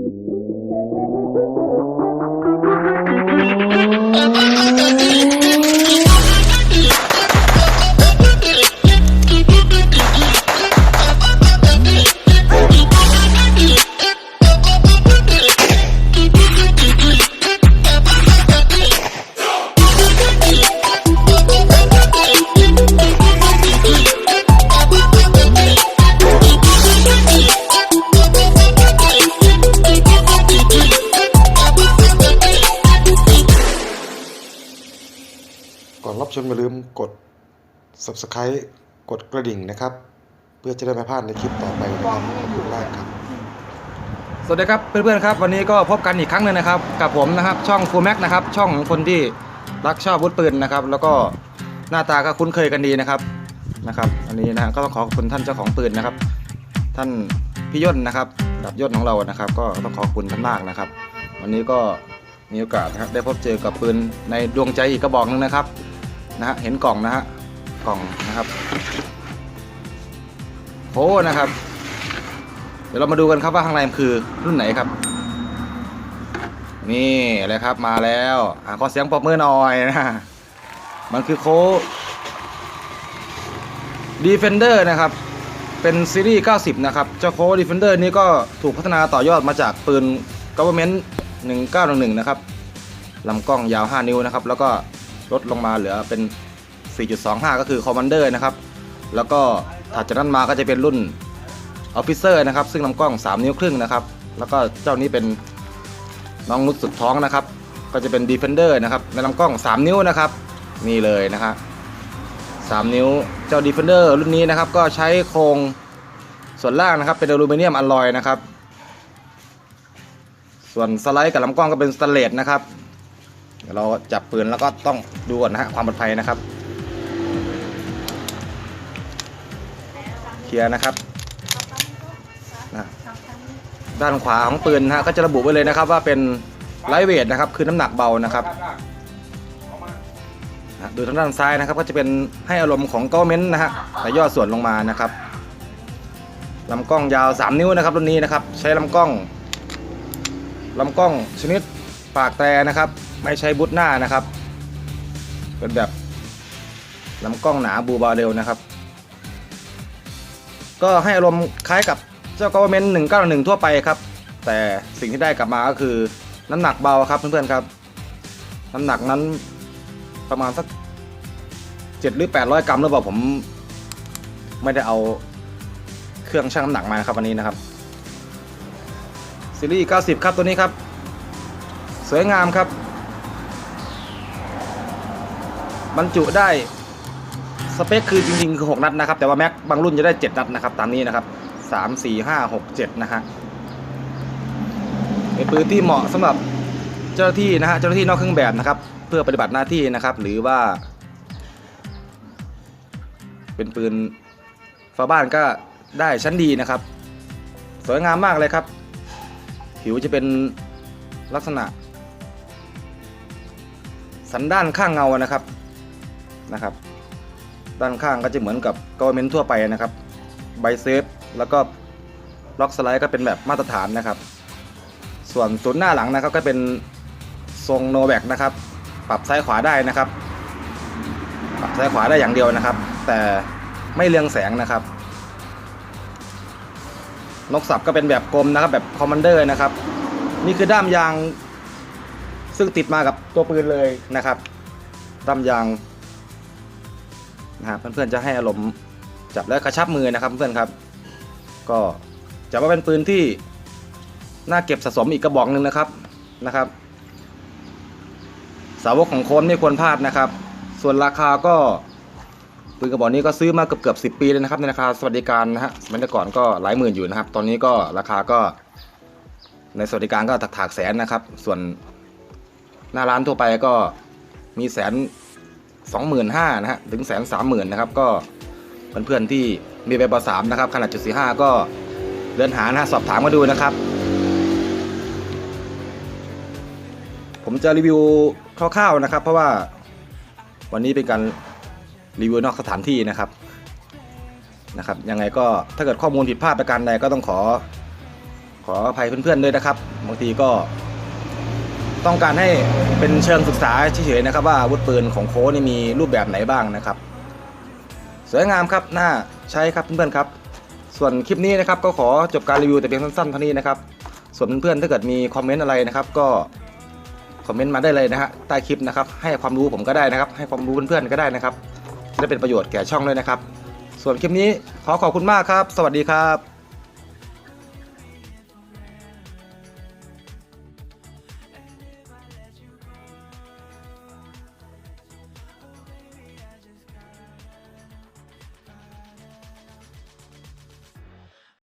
Thank you. อบชมอย่าลืมกด subscribe กดกระดิ่งนะครับ เพื่อจะได้ไม่พลาดในคลิปต่อไปนะครับขอบคุณมากครับ สวัสดีครับเพื่อนๆครับวันนี้ก็พบกันอีกครั้งหนึงนะครับกับผมนะครับช่องฟูแม็กนะครับช่องของคนที่รักชอบอาวุธปืนนะครับแล้วก็หน้าตาก็คุ้นเคยกันดีนะครับนะครับอันนี้นะฮะก็ต้องขอขอบคุณท่านเจ้าของปืนนะครับ ท่านพี่ย่นนะครับดับยศของเรานะครับ ก็ต้องขอบคุณท่านมากนะครับ วันนี้ก็มีโอกาสนะครับได้พบเจอกับปืนในดวงใจอีกกระบอกหนึงนะครับ นะฮะเห็นกล่องนะฮะกล่องนะครับโอ้นะครับ เดี๋ยวเรามาดูกันครับว่าข้างในมันคือรุ่นไหนครับ นี่เลยครับมาแล้วอะขอเสียงปรบมือหน่อยนะมันคือโค้ดีเฟนเดอร์นะครับ เป็นซีรีส์ 90 นะครับ เจ้าโค้ดีเฟนเดอร์นี้ก็ถูกพัฒนาต่อยอดมาจากปืน Government 1911 นะครับลำกล้องยาว 5 นิ้วนะครับ แล้วก็ ลดลงมาเหลือเป็น 4.25 ก็คือ Commander นะครับ แล้วก็ถัดจากนั้นมาก็จะเป็นรุ่นออฟฟิเซอร์นะครับ ซึ่งลำกล้อง 3 นิ้วครึ่งนะครับ แล้วก็เจ้านี้เป็นน้องนุชสุดท้องนะครับ ก็จะเป็น Defender นะครับ ในลำกล้อง 3 นิ้วนะครับ นี่เลยนะครับ3นิ้ว เจ้า Defender รุ่นนี้นะครับ ก็ใช้โครงส่วนล่างนะครับ เป็นอลูมิเนียมอลลอยนะครับ ส่วนสไลด์กับลำกล้องก็เป็นสแตนเลสนะครับ ดี๋ยวเราจับปืนแล้วก็ต้องดูก่อนนะฮะความปลอดภัยนะครับเคลียร์นะครับนะด้านขวาของปืนนะฮะก็จะระบุไว้เลยนะครับ ว่าเป็นไลท์เวทนะครับ คือน้ำหนักเบานะครับดูทางด้านซ้ายนะครับ ก็จะเป็นให้อารมณ์ของก้าเม้นนะฮะแต่ย่อส่วนลงมานะครับลำกล้องยาว 3 นิ้วนะครับรุ่นนี้นะครับ ใช้ลำกล้องลำกล้องชนิด ปากแต่นะครับ ไม่ใช้บุตหน้านะครับ เป็นแบบลำกล้องหนาบูบาเรลนะครับ ก็ให้อารมณ์คล้ายกับเจ้า government 191 ทั่วไปครับ แต่สิ่งที่ได้กลับมาก็คือน้ำหนักเบาครับเพื่อนๆครับ น้ำหนักนั้นประมาณสัก7หรือ800กรัมหรือเปล่าผม ไม่ได้เอาเครื่องชั่งน้ำหนักมานะครับวันนี้นะครับซีรีส์90 ครับตัวนี้ครับ สวยงามครับ บรรจุได้สเปคคือจริงๆ คือ 6 นัดนะครับ แต่ว่าแม็กบางรุ่นจะได้ 7 นัดนะครับ ตามนี้นะครับ 3 4 5 6 7 นะฮะเป็นปืนที่เหมาะสำหรับเจ้าหน้าที่นะฮะเจ้าหน้าที่นอกเครื่องแบบนะครับ เพื่อปฏิบัติหน้าที่นะครับ หรือว่า เป็นปืนฝาบ้านก็ได้ชั้นดีนะครับ สวยงามมากเลยครับ ผิวจะเป็นลักษณะ สันด้านข้างเงานะครับนะครับ ด้านข้างก็จะเหมือนกับกอเมนทั่วไปนะครับไบเซฟแล้วก็ล็อกสไลด์ก็เป็นแบบมาตรฐานนะครับ ส่วนศูนย์หน้าหลังนะครับก็เป็นทรงโนแบกนะครับ ปรับซ้ายขวาได้นะครับ ปรับซ้ายขวาได้อย่างเดียวนะครับ แต่ไม่เรืองแสงนะครับ นกสับก็เป็นแบบกลมนะครับแบบคอมมานเดอร์นะครับ นี่คือด้ามยาง ซึ่งติดมากับตัวปืนเลยนะครับด้มยางนะฮะเพื่อนๆจะให้อารมณ์จับและกระชับมือนะครับเพื่อนๆครับ ก็จะว่าเป็นปืนที่น่าเก็บสะสมอีกกระบอกหนึ่งนะครับนะครับ สาวกของโค้นไม่ควรพลาดนะครับ ส่วนราคาก็ปืนกระบอกนี้ก็ซื้อมาเกือบเกือบสิปีเลยนะครับในราคาสวัสดิการนะฮะสมัยก่อนก็หลายหมื่นอยู่นะครับ ตอนนี้ก็ราคาก็ในสวัสดิการก็ถักถากแสนนะครับ ส่วน หน้าร้านทั่วไปก็มีแสนสองหมื่นห้านะฮะถึงแสนสามหมื่นนะครับก็เพื่อนๆที่มีใบปสามนะครับขนาดจุดสี่ห้าก็เดินหานะฮะสอบถามมาดูนะครับ ผมจะรีวิวคร่าวๆนะครับ เพราะว่าวันนี้เป็นการรีวิวนอกสถานที่นะครับนะครับยังไงก็ถ้าเกิดข้อมูลผิดพลาดประการใดก็ต้องขอขออภัยเพื่อนๆด้วยนะครับบางทีก็ ต้องการให้เป็นเชิงศึกษาเฉยๆนะครับ ว่าอาวุธปืนของโค้ชนี่มีรูปแบบไหนบ้างนะครับ สวยงามครับน่าใช้ครับเพื่อนๆครับ ส่วนคลิปนี้นะครับก็ขอจบการรีวิวแต่เพียงสั้นๆเท่านี้นะครับ ส่วนเพื่อนๆถ้าเกิดมีคอมเมนต์อะไรนะครับ ก็คอมเมนต์มาได้เลยนะฮะใต้คลิปนะครับ ให้ความรู้ผมก็ได้นะครับ ให้ความรู้เพื่อนๆก็ได้นะครับจะได้เป็นประโยชน์แก่ช่องด้วยนะครับ ส่วนคลิปนี้ขอขอบคุณมากครับ สวัสดีครับ